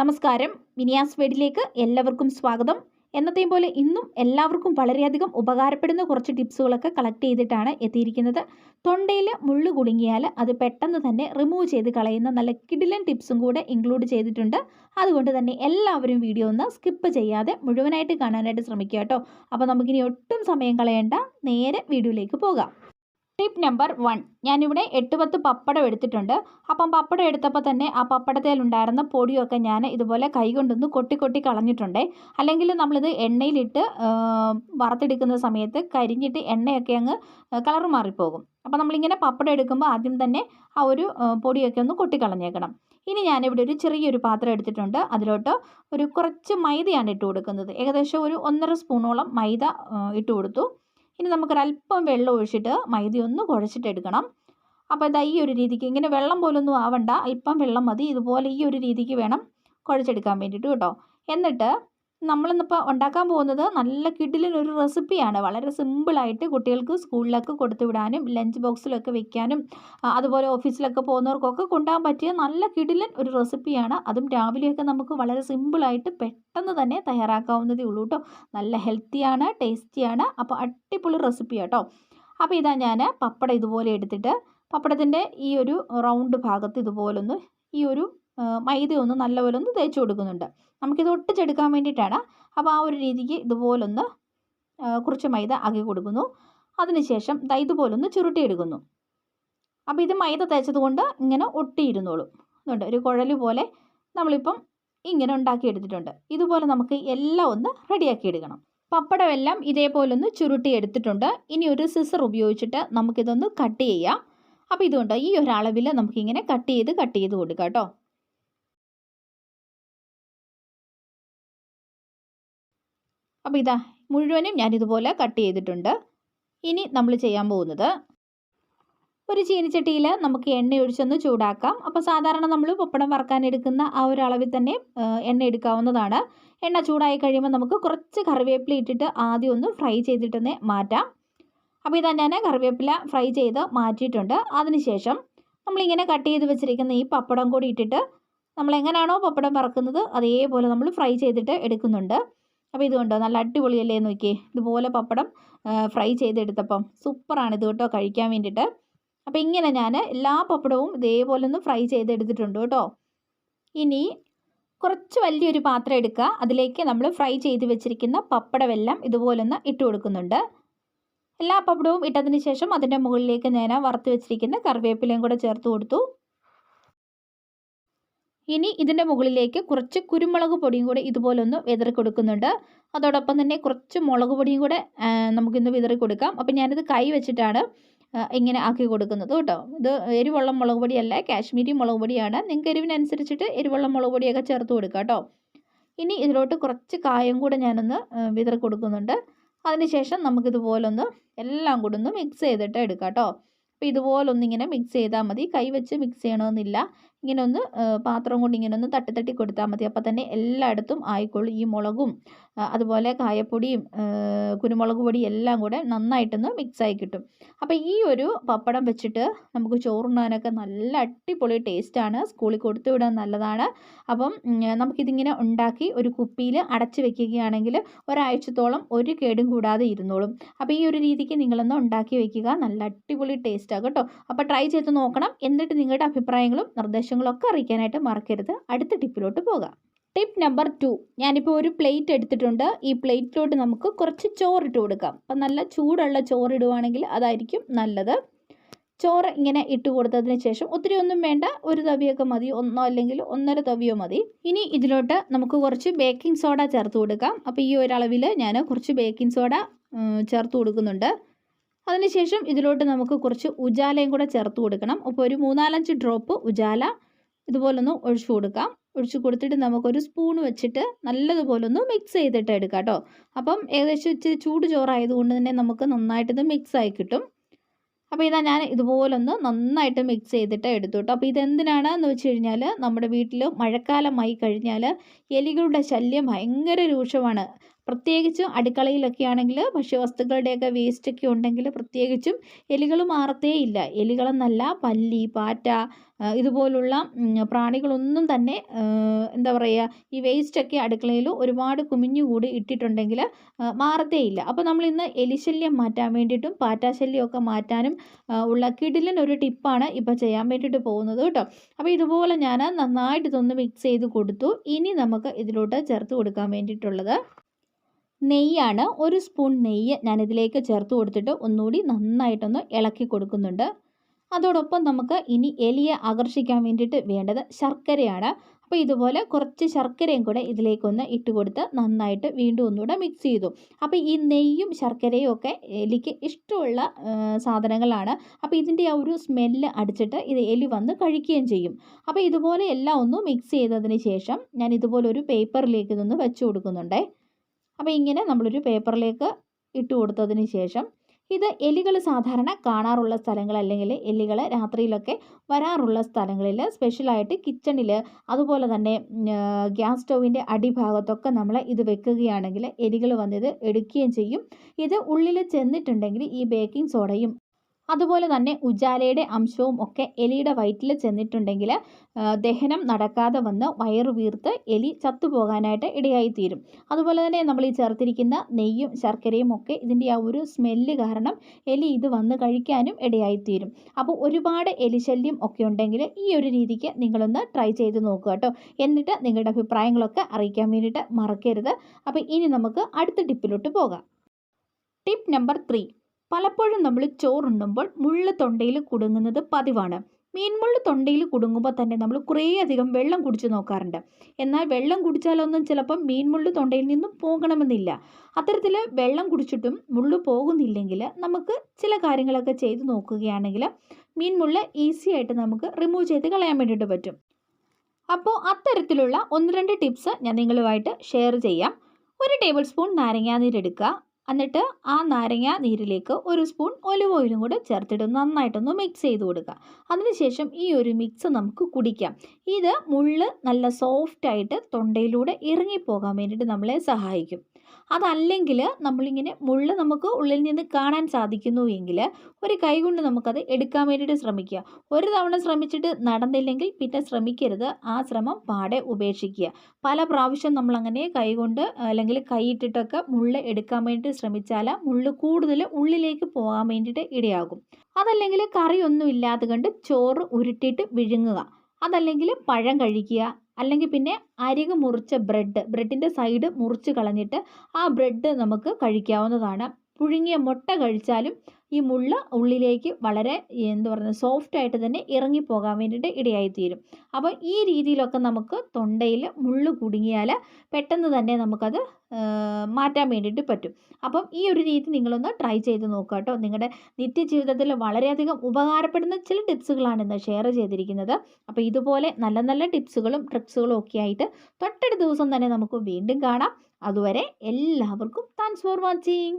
നമസ്കാരം. മിനിയാസ് വേഡിലേക്ക് എല്ലാവർക്കും സ്വാഗതം. എന്നത്തെയും പോലെ ഇന്നും എല്ലാവർക്കും വളരെയധികം ഉപകാരപ്പെടുന്ന കുറച്ച് ടിപ്സുകളൊക്കെ കളക്ട് ചെയ്തിട്ടാണ് എത്തിയിരിക്കുന്നത്. തൊണ്ടയിൽ മുള്ളു കുടുങ്ങിയാൽ അത് പെട്ടെന്ന് തന്നെ റിമൂവ് ചെയ്ത് കളയുന്ന നല്ല കിടിലൻ ടിപ്സും കൂടെ ഇൻക്ലൂഡ് ചെയ്തിട്ടുണ്ട്. അതുകൊണ്ട് തന്നെ എല്ലാവരും വീഡിയോ ഒന്ന് സ്കിപ്പ് ചെയ്യാതെ മുഴുവനായിട്ട് കാണാനായിട്ട് ശ്രമിക്കുക കേട്ടോ. അപ്പോൾ നമുക്കിനി ഒട്ടും സമയം കളയേണ്ട. നേരെ വീഡിയോയിലേക്ക് പോകാം. ടിപ്പ് നമ്പർ വൺ ഞാനിവിടെ എട്ട് പത്ത് പപ്പടം എടുത്തിട്ടുണ്ട്. അപ്പം പപ്പടം എടുത്തപ്പോൾ തന്നെ ആ പപ്പടത്തേലുണ്ടായിരുന്ന പൊടിയൊക്കെ ഞാൻ ഇതുപോലെ കൈ കൊണ്ടൊന്ന് കൊട്ടി കൊട്ടി കളഞ്ഞിട്ടുണ്ട്. അല്ലെങ്കിൽ നമ്മളിത് എണ്ണയിലിട്ട് വറുത്തെടുക്കുന്ന സമയത്ത് കരിഞ്ഞിട്ട് എണ്ണയൊക്കെ അങ്ങ് കളർ മാറിപ്പോകും. അപ്പോൾ നമ്മളിങ്ങനെ പപ്പടം എടുക്കുമ്പോൾ ആദ്യം തന്നെ ആ ഒരു പൊടിയൊക്കെ ഒന്ന് കൊട്ടി കളഞ്ഞേക്കണം. ഇനി ഞാനിവിടെ ഒരു ചെറിയൊരു പാത്രം എടുത്തിട്ടുണ്ട്. അതിലോട്ട് ഒരു കുറച്ച് മൈദയാണ് ഇട്ട് കൊടുക്കുന്നത്. ഏകദേശം ഒരു ഒന്നര സ്പൂണോളം മൈദ ഇട്ട് കൊടുത്തു. ഇനി നമുക്കൊരല്പം വെള്ളം ഒഴിച്ചിട്ട് മൈദ ഒന്ന് കുഴച്ചിട്ട് എടുക്കണം അപ്പോൾ ഇതാ ഈ ഒരു രീതിക്ക് ഇങ്ങനെ വെള്ളം പോലൊന്നും ആവണ്ട. അല്പം വെള്ളം മതി. ഇതുപോലെ ഈ ഒരു രീതിക്ക് വേണം കുഴച്ചെടുക്കാൻ വേണ്ടിയിട്ട് കേട്ടോ. എന്നിട്ട് നമ്മളിന്നിപ്പോൾ ഉണ്ടാക്കാൻ പോകുന്നത് നല്ല കിഡിലിനൊരു റെസിപ്പിയാണ്. വളരെ സിമ്പിളായിട്ട് കുട്ടികൾക്ക് സ്കൂളിലൊക്കെ കൊടുത്തു വിടാനും ലഞ്ച് ബോക്സിലൊക്കെ വെക്കാനും അതുപോലെ ഓഫീസിലൊക്കെ പോകുന്നവർക്കൊക്കെ കൊണ്ടുപോകാൻ പറ്റിയ നല്ല കിഡിലൻ ഒരു റെസിപ്പിയാണ്. അതും രാവിലെയൊക്കെ നമുക്ക് വളരെ സിമ്പിളായിട്ട് പെട്ടെന്ന് തന്നെ തയ്യാറാക്കാവുന്നതേ ഉള്ളൂ കേട്ടോ. നല്ല ഹെൽത്തിയാണ് ടേസ്റ്റിയാണ് അപ്പോൾ അടിപൊളി റെസിപ്പി കേട്ടോ. അപ്പോൾ ഇതാ ഞാൻ പപ്പടം ഇതുപോലെ എടുത്തിട്ട് പപ്പടത്തിന്റെ ഈ ഒരു റൗണ്ട് ഭാഗത്ത് ഇതുപോലൊന്ന് ഈ ഒരു മൈദ ഒന്ന് നല്ലപോലെ ഒന്ന് തേച്ച് കൊടുക്കുന്നുണ്ട്. നമുക്കിത് ഒട്ടിച്ചെടുക്കാൻ വേണ്ടിയിട്ടാണ്. അപ്പോൾ ആ ഒരു രീതിക്ക് ഇതുപോലൊന്ന് കുറച്ച് മൈദ ആക്കി കൊടുക്കുന്നു. അതിനുശേഷം ദാ ഇതുപോലൊന്ന് ചുരുട്ടിയെടുക്കുന്നു. അപ്പോൾ ഇത് മൈദ തേച്ചത് കൊണ്ട് ഇങ്ങനെ ഒട്ടിയിരുന്നോളും. അതുകൊണ്ട് ഒരു കുഴൽ പോലെ നമ്മളിപ്പം ഇങ്ങനെ ഉണ്ടാക്കിയെടുത്തിട്ടുണ്ട്. ഇതുപോലെ നമുക്ക് എല്ലാം ഒന്ന് റെഡിയാക്കി എടുക്കണം. പപ്പടമെല്ലാം ഇതേപോലൊന്ന് ചുരുട്ടി എടുത്തിട്ടുണ്ട് ഇനി ഒരു സിസർ ഉപയോഗിച്ചിട്ട് നമുക്കിതൊന്ന് കട്ട് ചെയ്യാം. അപ്പോൾ ഇതുകൊണ്ട് ഈ ഒരളവിൽ നമുക്കിങ്ങനെ കട്ട് ചെയ്ത് കട്ട് ചെയ്ത് കൊടുക്കാം കേട്ടോ. അപ്പോൾ ഇതാ മുഴുവനും ഞാൻ ഇതുപോലെ കട്ട് ചെയ്തിട്ടുണ്ട്. ഇനി നമ്മൾ ചെയ്യാൻ പോകുന്നത് ഒരു ചീനിച്ചട്ടിയിൽ നമുക്ക് എണ്ണ ഒഴിച്ചൊന്ന് ചൂടാക്കാം. അപ്പോൾ സാധാരണ നമ്മൾ പപ്പടം വറക്കാൻ എടുക്കുന്ന ആ ഒരു അളവിൽ തന്നെ എണ്ണ എടുക്കാവുന്നതാണ്. എണ്ണ ചൂടായി കഴിയുമ്പോൾ നമുക്ക് കുറച്ച് കറിവേപ്പില ഇട്ടിട്ട് ആദ്യം ഒന്ന് ഫ്രൈ ചെയ്തിട്ടൊന്ന് മാറ്റാം. അപ്പോൾ ഇതാ ഞാൻ കറിവേപ്പില ഫ്രൈ ചെയ്ത് മാറ്റിയിട്ടുണ്ട്. അതിനുശേഷം നമ്മളിങ്ങനെ കട്ട് ചെയ്ത് വെച്ചിരിക്കുന്ന ഈ പപ്പടം കൂടി ഇട്ടിട്ട് നമ്മൾ എങ്ങനെയാണോ പപ്പടം വറക്കുന്നത് അതേപോലെ നമ്മൾ ഫ്രൈ ചെയ്തിട്ട് എടുക്കുന്നുണ്ട്. അപ്പോൾ ഇതുകൊണ്ടോ? നല്ല അടിപൊളിയല്ലേ നോക്കിയേ. ഇതുപോലെ പപ്പടം ഫ്രൈ ചെയ്തെടുത്തപ്പം. സൂപ്പറാണ് ഇത് കേട്ടോ കഴിക്കാൻ വേണ്ടിയിട്ട്. അപ്പോൾ ഇങ്ങനെ ഞാൻ എല്ലാ പപ്പടവും ഇതേപോലെ ഒന്ന് ഫ്രൈ ചെയ്തെടുത്തിട്ടുണ്ട് കേട്ടോ. ഇനി കുറച്ച് വലിയൊരു പാത്രം എടുക്കുക. അതിലേക്ക് നമ്മൾ ഫ്രൈ ചെയ്ത് വെച്ചിരിക്കുന്ന പപ്പടമെല്ലാം ഇതുപോലൊന്ന് ഇട്ട് കൊടുക്കുന്നുണ്ട്. എല്ലാ പപ്പടവും ഇട്ടതിന് ശേഷം അതിന്റെ മുകളിലേക്ക് ഞാൻ വറുത്ത് വെച്ചിരിക്കുന്ന കറിവേപ്പിലയും കൂടെ ചേർത്ത് കൊടുത്തു. ഇനി ഇതിന്റെ മുകളിലേക്ക് കുറച്ച് കുരുമുളക് പൊടിയും കൂടെ ഇതുപോലെ ഒന്ന് വിതറി കൊടുക്കുന്നുണ്ട്. അതോടൊപ്പം തന്നെ കുറച്ച് മുളക് പൊടിയും കൂടെ നമുക്കിന്ന് വിതറി കൊടുക്കാം. അപ്പം ഞാനിത് കൈ വെച്ചിട്ടാണ് ഇങ്ങനെ ആക്കി കൊടുക്കുന്നത് കേട്ടോ. ഇത് എരിവുള്ള മുളക് പൊടിയല്ല കാശ്മീരി മുളക് പൊടിയാണ്. നിങ്ങൾക്ക് എരിവിനനുസരിച്ചിട്ട് എരിവുള്ള മുളക് പൊടിയൊക്കെ ചേർത്ത് കൊടുക്കുക കേട്ടോ. ഇനി ഇതിലോട്ട് കുറച്ച് കായം കൂടെ ഞാനൊന്ന് വിതറി കൊടുക്കുന്നുണ്ട്. അതിനുശേഷം നമുക്കിതുപോലൊന്ന് എല്ലാം കൂടെ ഒന്ന് മിക്സ് ചെയ്തിട്ട് എടുക്കാം കേട്ടോ. അപ്പോൾ ഇതുപോലെ ഒന്നിങ്ങനെ മിക്സ് ചെയ്താൽ മതി കൈവച്ച് മിക്സ് ചെയ്യണമെന്നില്ല ഇങ്ങനെ ഒന്ന് പാത്രം കൊണ്ട് ഇങ്ങനെ ഒന്ന് തട്ടി തട്ടി കൊടുത്താൽ മതി. അപ്പോൾ തന്നെ എല്ലായിടത്തും ആയിക്കോളും. ഈ മുളകും അതുപോലെ കായപ്പൊടിയും കുരുമുളക് പൊടിയും എല്ലാം കൂടെ നന്നായിട്ടൊന്ന് മിക്സായി കിട്ടും. അപ്പോൾ ഈ ഒരു പപ്പടം വെച്ചിട്ട് നമുക്ക് ചോറുണ്ണാനൊക്കെ നല്ല അടിപൊളി ടേസ്റ്റാണ് സ്കൂളിൽ കൊടുത്തു വിടാൻ നല്ലതാണ്. അപ്പം നമുക്കിതിങ്ങനെ ഉണ്ടാക്കി ഒരു കുപ്പിയിൽ അടച്ച് വെക്കുകയാണെങ്കിൽ ഒരാഴ്ചത്തോളം ഒരു കേടും കൂടാതെ ഇരുന്നോളും. അപ്പോൾ ഈ ഒരു രീതിക്ക് നിങ്ങളൊന്ന് ഉണ്ടാക്കി വെക്കുക. നല്ല അടിപൊളി ടേസ്റ്റാണ് കേട്ടോ. അപ്പോൾ ട്രൈ ചെയ്ത് നോക്കണം. എന്നിട്ട് നിങ്ങളുടെ അഭിപ്രായങ്ങളും നിർദ്ദേശങ്ങളും ഒക്കെ അറിയിക്കാനായിട്ട് മറക്കരുത്. അടുത്ത ടിപ്പിലോട്ട് പോകാം. ടിപ്പ് നമ്പർ ടു ഞാനിപ്പോൾ ഒരു പ്ലേറ്റ് എടുത്തിട്ടുണ്ട്. ഈ പ്ലേറ്റിലോട്ട് നമുക്ക് കുറച്ച് ചോറിട്ട് കൊടുക്കാം. അപ്പം നല്ല ചൂടുള്ള ചോറിടുവാണെങ്കിൽ അതായിരിക്കും നല്ലത്. ചോറ് ഇങ്ങനെ ഇട്ട് കൊടുത്തതിന് ശേഷം ഒത്തിരി ഒന്നും വേണ്ട. ഒരു തവിയൊക്കെ മതി. ഒന്നോ അല്ലെങ്കിൽ ഒന്നര തവിയോ മതി. ഇനി ഇതിലോട്ട് നമുക്ക് കുറച്ച് ബേക്കിംഗ് സോഡ ചേർത്ത് കൊടുക്കാം. അപ്പോൾ ഈ ഒരളവിൽ ഞാൻ കുറച്ച് ബേക്കിംഗ് സോഡ ചേർത്ത് കൊടുക്കുന്നുണ്ട്. അതിനുശേഷം ഇതിലോട്ട് നമുക്ക് കുറച്ച് ഉജാലയും കൂടെ ചേർത്ത് കൊടുക്കണം. അപ്പോൾ ഒരു മൂന്നാലഞ്ച് ഡ്രോപ്പ് ഉജാല ഇതുപോലൊന്ന് ഒഴിച്ചു കൊടുക്കാം. ഒഴിച്ചു കൊടുത്തിട്ട് നമുക്കൊരു സ്പൂൺ വെച്ചിട്ട് നല്ലതുപോലെ ഒന്ന് മിക്സ് ചെയ്തിട്ട് എടുക്കാം കേട്ടോ. അപ്പം ഏകദേശം ഇച്ചിരി ചൂട് ചോറായതുകൊണ്ട് തന്നെ നമുക്ക് നന്നായിട്ടിത് മിക്സ് ആയി കിട്ടും. അപ്പോൾ ഇതാ ഞാൻ ഇതുപോലൊന്ന് നന്നായിട്ട് മിക്സ് ചെയ്തിട്ട് എടുത്തു കേട്ടോ. അപ്പോൾ ഇതെന്തിനാണ് എന്ന് വെച്ച് കഴിഞ്ഞാൽ നമ്മുടെ വീട്ടിൽ മഴക്കാലമായി കഴിഞ്ഞാൽ എലികളുടെ ശല്യം ഭയങ്കര രൂക്ഷമാണ്. പ്രത്യേകിച്ചും അടുക്കളയിലൊക്കെ ആണെങ്കിൽ ഭക്ഷ്യവസ്തുക്കളുടെയൊക്കെ വേസ്റ്റൊക്കെ ഉണ്ടെങ്കിൽ പ്രത്യേകിച്ചും എലികൾ മാറത്തേ ഇല്ല. എലികളെന്നല്ല പല്ലി പാറ്റ ഇതുപോലുള്ള പ്രാണികളൊന്നും തന്നെ എന്താ പറയുക ഈ വേസ്റ്റൊക്കെ അടുക്കളയിൽ ഒരുപാട് കുമിഞ്ഞുകൂടി ഇട്ടിട്ടുണ്ടെങ്കിൽ മാറത്തേ ഇല്ല. അപ്പോൾ നമ്മൾ ഇന്ന് എലിശല്യം മാറ്റാൻ വേണ്ടിയിട്ടും പാറ്റാശല്യമൊക്കെ മാറ്റാനും ഉള്ള കിടിലൻ ഒരു ടിപ്പാണ് ഇപ്പോൾ ചെയ്യാൻ വേണ്ടിയിട്ട് പോകുന്നത് കേട്ടോ. അപ്പോൾ ഇതുപോലെ ഞാൻ നന്നായിട്ട് ഇതൊന്ന് മിക്സ് ചെയ്ത് കൊടുത്തു. ഇനി നമുക്ക് ഇതിലോട്ട് ചേർത്ത് കൊടുക്കാൻ വേണ്ടിയിട്ടുള്ളത് നെയ്യാണ് ഒരു സ്പൂൺ നെയ്യ് ഞാനിതിലേക്ക് ചേർത്ത് കൊടുത്തിട്ട് ഒന്നുകൂടി നന്നായിട്ടൊന്ന് ഇളക്കി കൊടുക്കുന്നുണ്ട്. അതോടൊപ്പം നമുക്ക് ഇനി എലിയെ ആകർഷിക്കാൻ വേണ്ടിയിട്ട് വേണ്ടത് ശർക്കരയാണ്. അപ്പോൾ ഇതുപോലെ കുറച്ച് ശർക്കരയും കൂടെ ഇതിലേക്കൊന്ന് ഇട്ട് കൊടുത്ത് നന്നായിട്ട് വീണ്ടും ഒന്നുകൂടെ മിക്സ് ചെയ്തു. അപ്പോൾ ഈ നെയ്യും ശർക്കരയും ഒക്കെ എലിക്ക് ഇഷ്ടമുള്ള സാധനങ്ങളാണ്. അപ്പോൾ ഇതിന്റെ ആ ഒരു സ്മെല്ല് അടിച്ചിട്ട് ഇത് എലി വന്ന് കഴിക്കുകയും ചെയ്യും. അപ്പോൾ ഇതുപോലെ എല്ലാം ഒന്ന് മിക്സ് ചെയ്തതിന് ശേഷം ഞാൻ ഇതുപോലെ ഒരു പേപ്പറിലേക്ക് ഇതൊന്ന് വെച്ച് കൊടുക്കുന്നുണ്ടേ. അപ്പോൾ ഇങ്ങനെ നമ്മളൊരു പേപ്പറിലേക്ക് ഇട്ട് കൊടുത്തതിന് ശേഷം ഇത് എലികൾ സാധാരണ കാണാറുള്ള സ്ഥലങ്ങൾ അല്ലെങ്കിൽ എലികൾ രാത്രിയിലൊക്കെ വരാറുള്ള സ്ഥലങ്ങളിൽ സ്പെഷ്യലായിട്ട് കിച്ചണിൽ അതുപോലെ തന്നെ ഗ്യാസ് സ്റ്റൗവിന്റെ അടിഭാഗത്തൊക്കെ നമ്മൾ ഇത് വെക്കുകയാണെങ്കിൽ എലികൾ വന്നിത് എടുക്കുകയും ചെയ്യും. ഇത് ഉള്ളിൽ ചെന്നിട്ടുണ്ടെങ്കിൽ ഈ ബേക്കിംഗ് സോഡയും അതുപോലെ തന്നെ ഉജാലയുടെ അംശവും ഒക്കെ എലിയുടെ വയറ്റിൽ ചെന്നിട്ടുണ്ടെങ്കിൽ ദഹനം നടക്കാതെ വന്ന് വയറു വീർത്ത് എലി ചത്തുപോകാനായിട്ട് ഇടയായിത്തീരും. അതുപോലെ തന്നെ നമ്മൾ ഈ ചേർത്തിരിക്കുന്ന നെയ്യും ശർക്കരയും ഒക്കെ ഇതിന്റെ ആ ഒരു സ്മെല്ല് കാരണം എലി ഇത് വന്ന് കഴിക്കാനും ഇടയായിത്തീരും. അപ്പോൾ ഒരുപാട് എലിശല്യം ഒക്കെ ഉണ്ടെങ്കിൽ ഈ ഒരു രീതിക്ക് നിങ്ങളൊന്ന് ട്രൈ ചെയ്ത് നോക്കുക കേട്ടോ. എന്നിട്ട് നിങ്ങളുടെ അഭിപ്രായങ്ങളൊക്കെ അറിയിക്കാൻ വേണ്ടിയിട്ട് മറക്കരുത്. അപ്പോൾ ഇനി നമുക്ക് അടുത്ത ടിപ്പിലോട്ട് പോകാം. ടിപ്പ് നമ്പർ ത്രീ പലപ്പോഴും നമ്മൾ ചോറുണ്ണുമ്പോൾ മുള്ള് തൊണ്ടയിൽ കുടുങ്ങുന്നത് പതിവാണ്. മീൻമുള്ള് തൊണ്ടയിൽ കുടുങ്ങുമ്പോൾ തന്നെ നമ്മൾ കുറേയധികം വെള്ളം കുടിച്ചു നോക്കാറുണ്ട്. എന്നാൽ വെള്ളം കുടിച്ചാലൊന്നും ചിലപ്പം മീൻമുള്ള് തൊണ്ടയിൽ നിന്നും പോകണമെന്നില്ല. അത്തരത്തിൽ വെള്ളം കുടിച്ചിട്ടും മുള്ള് പോകുന്നില്ലെങ്കിൽ നമുക്ക് ചില കാര്യങ്ങളൊക്കെ ചെയ്തു നോക്കുകയാണെങ്കിൽ മീൻമുള്ള് ഈസി ആയിട്ട് നമുക്ക് റിമൂവ് ചെയ്ത് കളയാൻ വേണ്ടിയിട്ട് പറ്റും. അപ്പോൾ അത്തരത്തിലുള്ള ഒന്ന് രണ്ട് ടിപ്സ് ഞാൻ നിങ്ങളുമായിട്ട് ഷെയർ ചെയ്യാം. ഒരു ടേബിൾ സ്പൂൺ നാരങ്ങാനീരെടുക്കുക എന്നിട്ട് ആ നാരങ്ങ നീരിലേക്ക് ഒരു സ്പൂൺ ഒലിവ് ഓയിലും കൂടെ ചേർത്തിട്ട് നന്നായിട്ടൊന്ന് മിക്സ് ചെയ്ത് കൊടുക്കുക. അതിനുശേഷം ഈ ഒരു മിക്സ് നമുക്ക് കുടിക്കാം. ഇത് മുള്ള് നല്ല സോഫ്റ്റായിട്ട് തൊണ്ടയിലൂടെ ഇറങ്ങിപ്പോകാൻ വേണ്ടിയിട്ട് നമ്മളെ സഹായിക്കും. അതല്ലെങ്കിൽ നമ്മളിങ്ങനെ മുള്ള് നമുക്ക് ഉള്ളിൽ നിന്ന് കാണാൻ സാധിക്കുന്നു എങ്കിൽ ഒരു കൈ കൊണ്ട് നമുക്കത് എടുക്കാൻ വേണ്ടിയിട്ട് ശ്രമിക്കുക. ഒരു തവണ ശ്രമിച്ചിട്ട് നടന്നില്ലെങ്കിൽ പിന്നെ ശ്രമിക്കരുത്. ആ ശ്രമം പാടെ ഉപേക്ഷിക്കുക. പല പ്രാവശ്യം നമ്മളങ്ങനെ കൈകൊണ്ട് അല്ലെങ്കിൽ കൈയിട്ടിട്ടൊക്കെ മുള്ള് എടുക്കാൻ വേണ്ടി ശ്രമിച്ചാൽ മുള്ള് കൂടുതൽ ഉള്ളിലേക്ക് പോകാൻ വേണ്ടിയിട്ട് ഇടയാകും. അതല്ലെങ്കിൽ കറിയൊന്നും ഇല്ലാതെ കണ്ട് ചോറ് ഉരുട്ടിയിട്ട് വിഴുങ്ങുക. അതല്ലെങ്കിൽ പഴം കഴിക്കുക. അല്ലെങ്കിൽ പിന്നെ അരിക് മുറിച്ച ബ്രെഡ് ബ്രെഡിന്റെ സൈഡ് മുറിച്ച് കളഞ്ഞിട്ട് ആ ബ്രെഡ് നമുക്ക് കഴിക്കാവുന്നതാണ്. പുഴുങ്ങിയ മുട്ട കഴിച്ചാലും ഈ മുള്ള ഉള്ളിലേക്ക് വളരെ എന്ത് പറയുന്നത് സോഫ്റ്റ് ആയിട്ട് തന്നെ ഇറങ്ങിപ്പോകാൻ വേണ്ടിയിട്ട് ഇടയായിത്തീരും. അപ്പോൾ ഈ രീതിയിലൊക്കെ നമുക്ക് തൊണ്ടയിൽ മുള്ള് കുടുങ്ങിയാൽ പെട്ടെന്ന് തന്നെ നമുക്കത് മാറ്റാൻ വേണ്ടിയിട്ട് പറ്റും. അപ്പം ഈ ഒരു രീതി നിങ്ങളൊന്ന് ട്രൈ ചെയ്ത് നോക്കുക കേട്ടോ. നിങ്ങളുടെ നിത്യജീവിതത്തിൽ വളരെയധികം ഉപകാരപ്പെടുന്ന ചില ടിപ്സുകളാണ് ഇന്ന് ഷെയർ ചെയ്തിരിക്കുന്നത്. അപ്പോൾ ഇതുപോലെ നല്ല നല്ല ടിപ്സുകളും ട്രിക്സുകളും ഒക്കെ ആയിട്ട് തൊട്ടടുത്ത ദിവസം തന്നെ നമുക്ക് വീണ്ടും കാണാം. അതുവരെ എല്ലാവർക്കും താങ്ക്സ് ഫോർ വാച്ചിങ്.